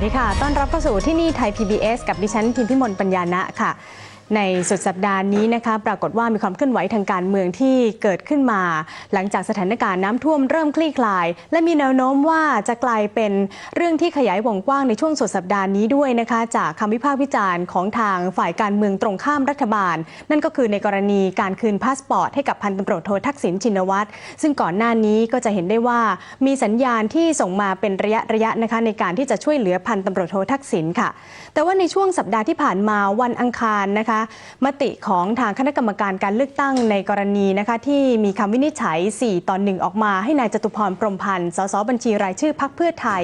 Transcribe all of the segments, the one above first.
วัสดีค่ะ ต้อนรับเข้าสู่ที่นี่ไทย PBS กับดิฉันพิมพิมลปัญญาณะค่ะ ในสุดสัปดาห์นี้นะคะปรากฏว่ามีความเคลื่อนไหวทางการเมืองที่เกิดขึ้นมา หลังจากสถานการณ์น้ำท่วมเริ่มคลี่คลาย และมีแนวโน้มว่าจะกลายเป็นเรื่องที่ขยายวงกว้างในช่วงสุดสัปดาห์นี้ด้วยนะคะจากคำวิพากษ์วิจารณ์ของทางฝ่ายการเมืองตรงข้ามรัฐบาล นั่นก็คือในกรณีการคืนพาสปอร์ตให้กับพันตำรวจโททักษิณชินวัตรซึ่งก่อนหน้านี้ก็จะเห็นได้ว่ามีสัญญาณที่ส่งมาเป็นระยะระยะนะคะในการที่จะช่วยเหลือพันตำรวจโททักษิณค่ะ แต่ว่าในช่วงสัปดาห์ที่ผ่านมาวันอังคารนะคะมติของทางคณะกรรมการการเลือกตั้งในกรณีนะคะที่มีคำวินิจฉัย 4 ต่อ 1 ออกมาให้นายจตุพรพรมพันธ์สสบัญชีรายชื่อพักเพื่อไทย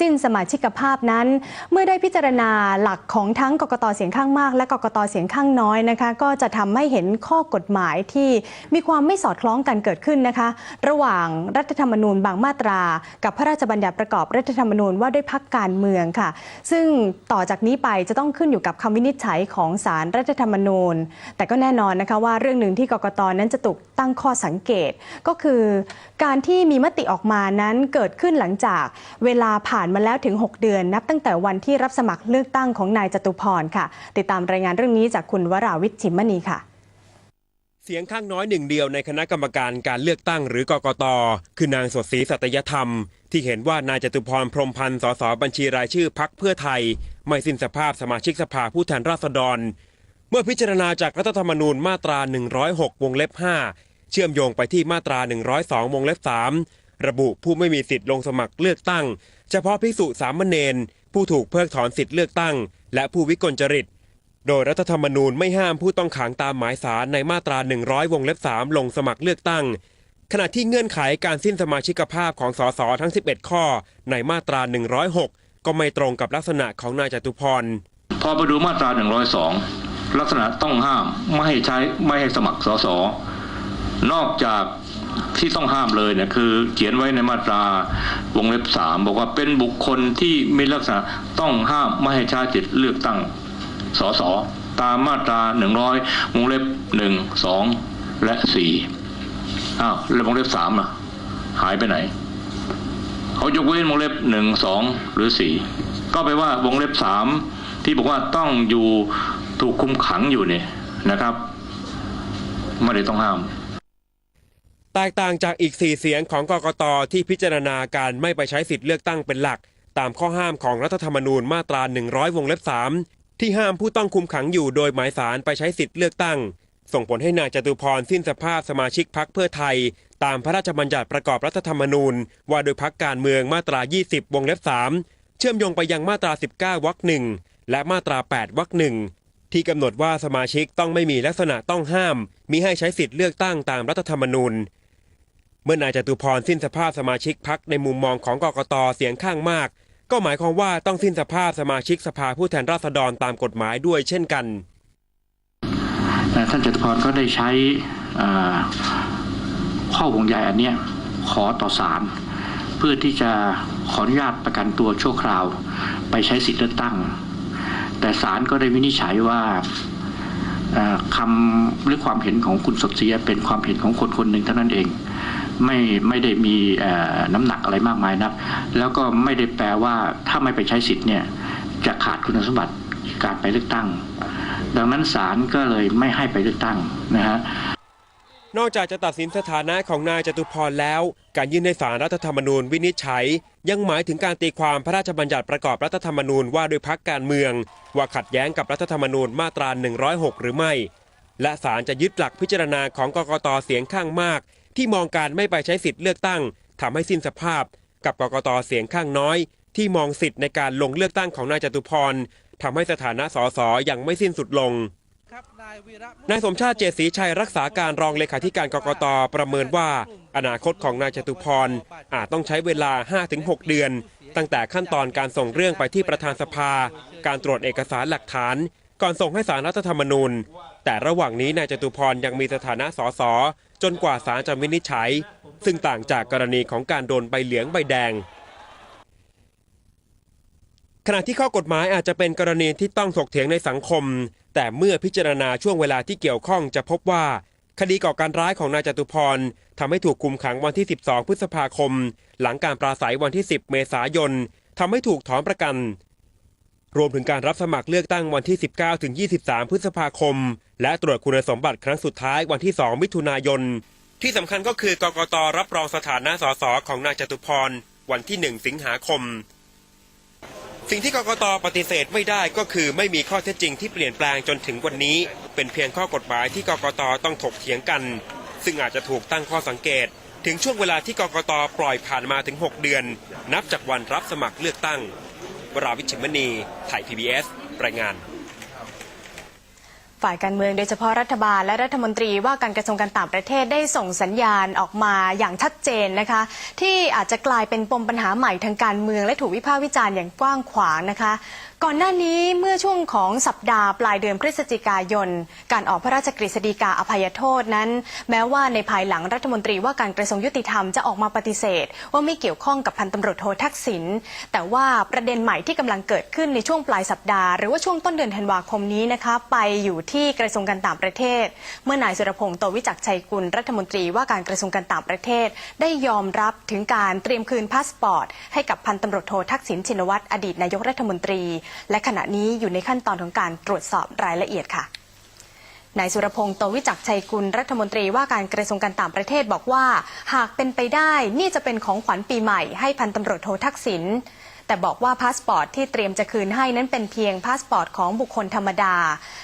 สิ้นสมาชิกภาพนั้น เมื่อได้พิจารณาหลักของทั้งกกตเสียงข้างมาก และกกตเสียงข้างน้อยนะคะก็จะทำให้เห็นข้อกฎหมายที่มีความไม่สอดคล้องกันเกิดขึ้นนะคะ ระหว่างรัฐธรรมนูญบางมาตรา กับพระราชบัญญัติประกอบรัฐธรรมนูญว่าด้วยพักการเมืองค่ะ ซึ่งต่อจากนี้ไปจะต้องขึ้นอยู่กับคำวินิจฉัยของศาลรัฐธรรมนูญ แต่ก็แน่นอนนะคะว่าเรื่องหนึ่งที่กกตนั้นจะถูกตั้งข้อสังเกต ก็คือการที่มีมติออกมานั้นเกิดขึ้นหลังจากเวลาผ่านมาแล้วถึง 6 เดือน นับตั้งแต่วันที่รับสมัครเลือกตั้งของนายจตุพรค่ะ ติดตามรายงานเรื่องนี้จากคุณวราวิทย์ชิมมณีค่ะเสียงข้างน้อยหนึ่งเดียวในคณะกรรมการการเลือกตั้งหรือกกต คือนางสดศรีสัตยธรรม ที่เห็นว่านายจตุพรพรมพันธ์สสบัญชีรายชื่อพักเพื่อไทย ไม่สิ้นสภาพสมาชิกสภาผู้แทนราษฎร เมื่อพิจารณาจากรัฐธรรมนูญมาตรา 106 วงเล็บ 5 เชื่อมโยงไปที่มาตรา 102 วงเล็บ 3 ระบุผู้ไม่มีสิทธิ์ลงสมัครเลือกตั้ง เฉพาะภิกษุสามเณรผู้ถูกเพิกถอนสิทธิ์เลือกตั้ง และผู้วิกลจริต โดยรัฐธรรมนูญไม่ห้ามผู้ต้องขังตามหมายสารในมาตรา 100 วงเล็บ 3 ลงสมัครเลือกตั้ง ขณะที่เงื่อนไขการสิ้นสมาชิกภาพของสสทั้ง 11 ข้อ ในมาตรา 106 ก็ไม่ตรงกับลักษณะของนายจตุพร พอไปดูมาตรา 102 ลักษณะต้องห้ามไม่ให้ใช้ไม่ให้สมัครสสนอกจากที่ต้องห้ามเลยเนี่ยคือเขียนไว้ในมาตราวงเล็บสามบอกว่าเป็นบุคคลที่มีลักษณะต้องห้ามไม่ให้ใช้จิตเลือกตั้งสสตามมาตรา100วงเล็บ1 2และ4อ้าวแล้ววงเล็บสามล่ะหายไปไหนเขายกเว้นวงเล็บหนึ่งสองหรือสี่ก็แปลว่าวงเล็บสามที่บอกว่าต้องอยู่ ถูกคุมขังอยู่เนี่ยนะครับไม่ได้ต้องห้าม แตกต่างจากอีก 4 เสียงของกกตที่พิจารณาการไม่ไปใช้สิทธิ์เลือกตั้งเป็นหลัก ตามข้อห้ามของรัฐธรรมนูญมาตรา 100 วงเล็บ 3 ที่ห้ามผู้ต้องคุมขังอยู่โดยหมายสารไปใช้สิทธิ์เลือกตั้ง ส่งผลให้นายจตุพรสิ้นสภาพสมาชิกพักเพื่อไทย ตามพระราชบัญญัติประกอบรัฐธรรมนูญ ว่าโดยพักการเมืองมาตรา 20 วงเล็บ 3 เชื่อมโยงไปยังมาตรา 19 วรรคหนึ่งและมาตรา 8 วรรคหนึ่ง ที่กำหนดว่าสมาชิกต้องไม่มีลักษณะต้องห้ามมิให้ใช้สิทธิ์เลือกตั้งตามรัฐธรรมนูญ เมื่อนายจตุพรสิ้นสภาพสมาชิกพักในมุมมองของกกตเสียงข้างมาก ก็หมายความว่าต้องสิ้นสภาพสมาชิกสภาผู้แทนราษฎรตามกฎหมายด้วยเช่นกันท่านจตุพรก็ได้ใช้ข้อวงใยอันเนี้ยขอต่อศาลเพื่อที่จะขออนุญาตประกันตัวชั่วคราว ไปใช้สิทธิ์เลือกตั้ง แต่ศาลก็ได้วินิจฉัยว่าคำหรือความเห็นของคุณสดเสียเป็นความเห็นของคนคนหนึ่งเท่านั้นเอง ไม่ไม่ได้มีน้ำหนักอะไรมากมายนักแล้วก็ไม่ได้แปลว่าถ้าไม่ไปใช้สิทธิ์เนี่ยจะขาดคุณสมบัติการไปเลือกตั้ง ดังนั้นศาลก็เลยไม่ให้ไปเลือกตั้งนะฮะ นอกจากจะตัดสินสถานะของนายจตุพรแล้ว การยื่นในศาลรัฐธรรมนูญวินิจฉัย ยังหมายถึงการตีความพระราชบัญญัติประกอบรัฐธรรมนูญว่าโดยพักการเมือง ว่าขัดแย้งกับรัฐธรรมนูญมาตรา 106 หรือไม่ และศาลจะยึดหลักพิจารณาของกกตเสียงข้างมาก ที่มองการไม่ไปใช้สิทธิ์เลือกตั้งทำให้สิ้นสภาพ กับกกตเสียงข้างน้อย ที่มองสิทธิ์ในการลงเลือกตั้งของนายจตุพรทำให้สถานะสสยังไม่สิ้นสุดลง นายสมชาติเจตศรีชัยรักษาการรองเลขาธิการกกตประเมินว่า อนาคตของนายจตุพรอาจต้องใช้เวลา 5-6 เดือน ตั้งแต่ขั้นตอนการส่งเรื่องไปที่ประธานสภา การตรวจเอกสารหลักฐาน ก่อนส่งให้สารรัฐธรรมนูญ แต่ระหว่างนี้นายจตุพรยังมีสถานะสสจนกว่าศาลจะวินิจฉัย ซึ่งต่างจากกรณีของการโดนใบเหลืองใบแดงขณะที่ข้อกฎหมายอาจจะเป็นกรณีที่ต้องถกเถียงในสังคม แต่เมื่อพิจารณาช่วงเวลาที่เกี่ยวข้องจะพบว่า คดีก่อการร้ายของนายจตุพรทำให้ถูกคุมขังวันที่ 12 พฤษภาคม หลังการปราศัยวันที่ 10 เมษายนทำให้ถูกถอนประกัน รวมถึงการรับสมัครเลือกตั้งวันที่ 19 ถึง 23 พฤษภาคม และตรวจคุณสมบัติครั้งสุดท้ายวันที่ 2 มิถุนายน ที่สำคัญก็คือกกตรับรองสถานะสสของนายจตุพรวันที่ 1 สิงหาคม สิ่งที่กกตปฏิเสธไม่ได้ก็คือไม่มีข้อเท็จจริงที่เปลี่ยนแปลงจนถึงวันนี้ เป็นเพียงข้อกฎหมายที่กกตต้องถกเถียงกัน ซึ่งอาจจะถูกตั้งข้อสังเกต ถึงช่วงเวลาที่กกตปล่อยผ่านมาถึง 6 เดือน นับจากวันรับสมัครเลือกตั้ง วราวิชิมณี ไทย PBS รายงาน ฝ่ายการเมืองโดยเฉพาะรัฐบาลและรัฐมนตรีว่าการกระทรวงการต่างประเทศได้ส่งสัญญาณออกมาอย่างชัดเจนนะคะ ที่อาจจะกลายเป็นปมปัญหาใหม่ทางการเมืองและถูกวิพากษ์วิจารณ์อย่างกว้างขวางนะคะ ก่อนหน้านี้เมื่อช่วงของสัปดาห์ปลายเดือนพฤศจิกายน การออกพระราชกฤษฎีกาอภัยโทษนั้น แม้ว่าในภายหลังรัฐมนตรีว่าการกระทรวงยุติธรรมจะออกมาปฏิเสธ ว่าไม่เกี่ยวข้องกับพันตำรวจโททักษิณแต่ว่าประเด็นใหม่ที่กำลังเกิดขึ้นในช่วงปลายสัปดาห์หรือว่าช่วงต้นเดือนธันวาคมนี้นะคะไปอยู่ที่กระทรวงการต่างประเทศ เมื่อนายสุรพงษ์โตวิจักชัยกุลรัฐมนตรีว่าการกระทรวงการต่างประเทศ ได้ยอมรับถึงการเตรียมคืนพาสปอร์ต ให้กับพันตำรวจโททักษิณชินวัตรอดีตนายกรัฐมนตรีและขณะนี้อยู่ในขั้นตอนของการตรวจสอบรายละเอียดค่ะนายสุรพงษ์โตวิจักชัยกุลรัฐมนตรีว่าการกระทรวงการต่างประเทศบอกว่า หากเป็นไปได้นี่จะเป็นของขวัญปีใหม่ให้พันตำรวจโททักษิณแต่บอกว่าพาสปอร์ตที่เตรียมจะคืนให้นั้นเป็นเพียงพาสปอร์ตของบุคคลธรรมดา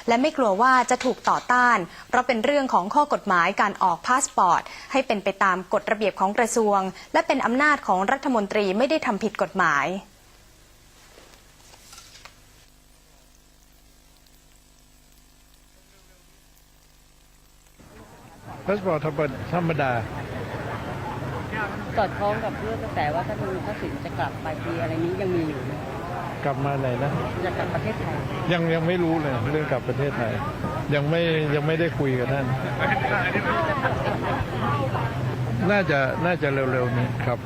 และไม่กลัวว่าจะถูกต่อต้าน เพราะเป็นเรื่องของข้อกฎหมายการออกพาสปอร์ต ให้เป็นไปตามกฎระเบียบของกระทรวง และเป็นอำนาจของรัฐมนตรีไม่ได้ทำผิดกฎหมาย พาสปอร์ตธรรมดา สอดคล้องกับเรื่องกระแสว่าท่านทักษิณจะกลับไปปีอะไรนี้ยังมีอยู่ไหมกลับมาไหนนะ จะกลับประเทศไทยยังยังไม่รู้เลยเรื่องกลับประเทศไทย ยังไม่ยังไม่ได้คุยกับท่าน น่าจะน่าจะเร็วๆนี้ครับ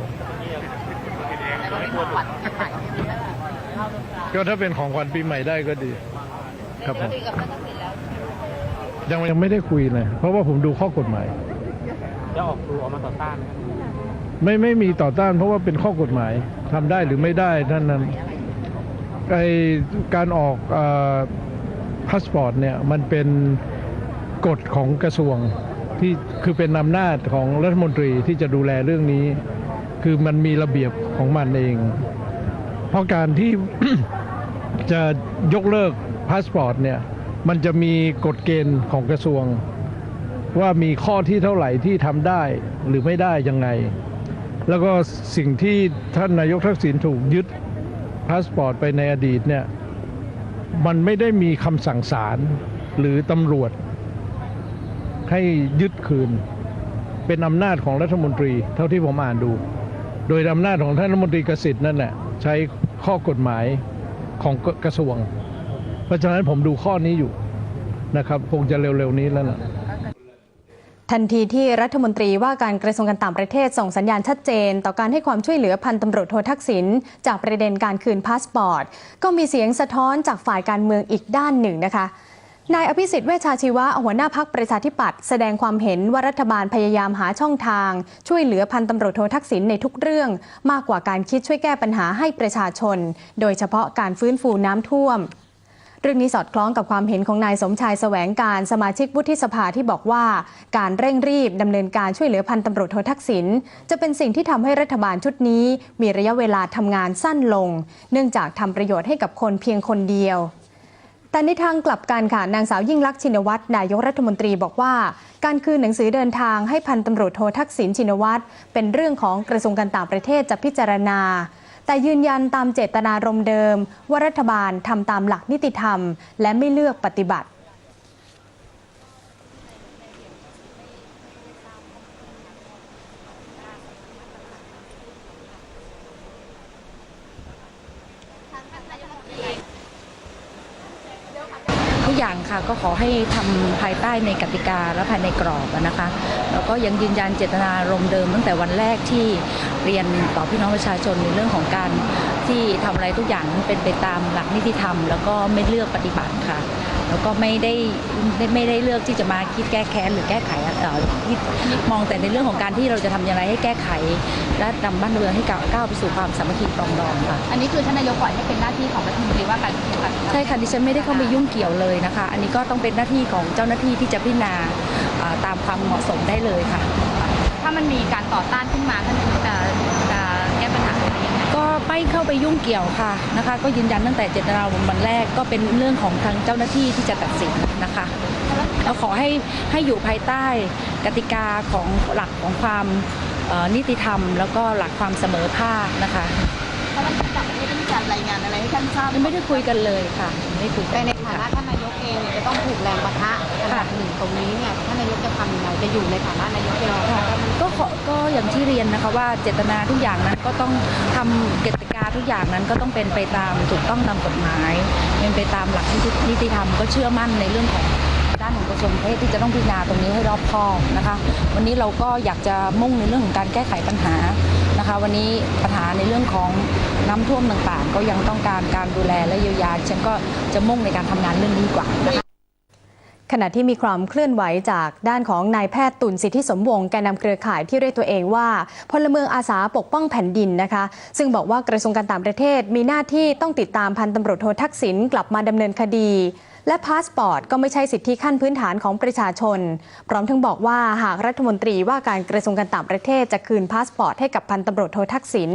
ก็ถ้าเป็นของขวัญปีใหม่ได้ก็ดี ครับผมยั งยังไม่ได้คุยเลยเพราะว่าผมดูข้อกฎหมาย จะออกตัวออกมาต่อต้านไหมครับไม่ไม่มีต่อต้าน เพราะว่าเป็นข้อกฎหมายทำได้หรือไม่ได้ท่านนั้นไอการออกพาสปอร์ตเนี่ยมันเป็นกฎของกระทรวงที่คือเป็นอำนาจของรัฐมนตรีที่จะดูแลเรื่องนี้ คือมันมีระเบียบของมันเอง เพราะการที่ จะยกเลิกพาสปอร์ตเนี่ย มันจะมีกฎเกณฑ์ของกระทรวง ว่ามีข้อที่เท่าไหร่ที่ทำได้หรือไม่ได้ยังไง แล้วก็สิ่งที่ท่านนายกทักษิณถูกยึดพาสปอร์ตไปในอดีตเนี่ยมันไม่ได้มีคำสั่งศาลหรือตำรวจ ให้ยึดคืน เป็นอำนาจของรัฐมนตรีเท่าที่ผมอ่านดู โดยอำนาจของท่านรัฐมนตรีกสิทธิ์นั่นแหละใช้ข้อกฎหมายของกระทรวง เพราะฉะนั้นผมดูข้อนี้อยู่ นะครับคงจะเร็วๆนี้แล้วนะทันทีที่รัฐมนตรีว่าการกระทรวงการต่างประเทศส่งสัญญาณชัดเจน ต่อการให้ความช่วยเหลือพันตำรวจโททักษิณจากประเด็นการคืนพาสปอร์ต ก็มีเสียงสะท้อนจากฝ่ายการเมืองอีกด้านหนึ่งนะคะนายอภิสิทธิ์เวชชาชีวะหัวหน้าพักประชาธิปัตย์แสดงความเห็นว่ารัฐบาลพยายามหาช่องทาง ช่วยเหลือพันตำรวจโททักษิณในทุกเรื่อง มากกว่าการคิดช่วยแก้ปัญหาให้ประชาชน โดยเฉพาะการฟื้นฟูน้ำท่วม เรื่องนี้สอดคล้องกับความเห็นของนายสมชายแสวงการสมาชิกวุฒิสภาที่บอกว่า การเร่งรีบดำเนินการช่วยเหลือพันตำรวจโททักษิณจะเป็นสิ่งที่ทำให้รัฐบาลชุดนี้ มีระยะเวลาทำงานสั้นลง เนื่องจากทำประโยชน์ให้กับคนเพียงคนเดียวแต่ในทางกลับกันค่ะนางสาวยิ่งลักษณ์ชินวัตรนายกรัฐมนตรีบอกว่า การคืนหนังสือเดินทางให้พันตำรวจโททักษิณชินวัตรเป็นเรื่องของกระทรวงการต่างประเทศจะพิจารณา แต่ยืนยันตามเจตนารมณ์เดิม ว่ารัฐบาลทำตามหลักนิติธรรม และไม่เลือกปฏิบัติทุกอย่างค่ะก็ขอให้ทำภายใต้ในกติกาและภายในกรอบนะคะ แล้วก็ยังยืนยันเจตนารมณ์เดิมตั้งแต่วันแรกที่ เรียนต่อพี่น้องประชาชนในเรื่องของการที่ทำอะไรทุกอย่างเป็นไปตามหลักนิติธรรม แล้วก็ไม่เลือกปฏิบัติค่ะ แล้วก็ไม่ได้ไม่ไม่ได้เลือกที่จะมาคิดแก้แค้นหรือแก้ไขเอ่อคิดมองแต่ในเรื่องของการที่เราจะทำอย่างไรให้แก้ไข และนำบ้านเมืองให้ก้าวก้าวไปสู่ความสามัคคีปรองดองค่ะ อันนี้คือท่านนายกปล่อยให้เป็นหน้าที่ของรัฐมนตรีว่าการกระทรวงการคลังใช่ค่ะดิฉันไม่ได้เข้าไปยุ่งเกี่ยวเลยนะคะ อันนี้ก็ต้องเป็นหน้าที่ของเจ้าหน้าที่ที่จะพิจารณาอ่าตามความเหมาะสมได้เลยค่ะ ถ้ามันมีการต่อต้านขึ้นมาท่านนายกจะจะแก้ปัญหาตรงนี้ยัง ไงก็ไม่เข้าไปยุ่งเกี่ยวค่ะนะคะ ก็ยืนยันตั้งแต่เจตนารมณ์วันแรกก็เป็นเรื่องของทางเจ้าหน้าที่ที่จะตัดสินนะคะแล้วขอให้ให้อยู่ภายใต้กติกาของหลักของความเอ่อนิติธรรม แล้วก็หลักความเสมอภาคนะคะถ้าท่านต่างประเทศได้มีการรายงานอะไรให้ท่านทราบยังไม่ได้คุยกันเลยค่ะไม่คุยกัแต่นใน เองเนี่ยจะต้องถูกแรงปะทะอันดับหนึ่งตรงนี้เนี่ยท่านนายกจะทำยังไงจะอยู่ในฐานะนายกเองก็ขอก็อย่างที่เรียนนะคะว่าเจตนาทุกอย่างนั้นก็ต้องทำกติกาทุกอย่างนั้นก็ต้องเป็นไปตามถูกต้องตามกฎหมายเป็นไปตามหลักนิติธรรมก็เชื่อมั่นในเรื่องของด้านของกระทรวงเพศที่จะต้องพิจารณาตรงนี้ให้รอบคอบนะคะ วันนี้เราก็อยากจะมุ่งในเรื่องของการแก้ไขปัญหา นะคะ วันนี้ปัญหาในเรื่องของน้ำท่วมต่างๆ ก็ยังต้องการการดูแลและเยียวยาฉันก็จะมุ่งในการทำงานเรื่องนี้กว่านะคะขณะที่มีความเคลื่อนไหวจากด้านของนายแพทย์ตุลสิทธิสมวงศ์แกนนำเครือข่ายที่เรียกตัวเองว่า พลเมืองอาสาปกป้องแผ่นดินนะคะ ซึ่งบอกว่ากระทรวงการต่างประเทศมีหน้าที่ต้องติดตามพันตำรวจโททักษิณกลับมาดำเนินคดี และพาสปอร์ตก็ไม่ใช่สิทธิขั้นพื้นฐานของประชาชน พร้อมทั้งบอกว่าหากรัฐมนตรีว่าการกระทรวงการต่างประเทศจะคืนพาสปอร์ตให้กับพันตำรวจโททักษิณ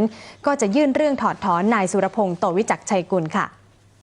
ก็จะยื่นเรื่องถอดถอนนายสุรพงศ์โตวิจักชัยกุลค่ะ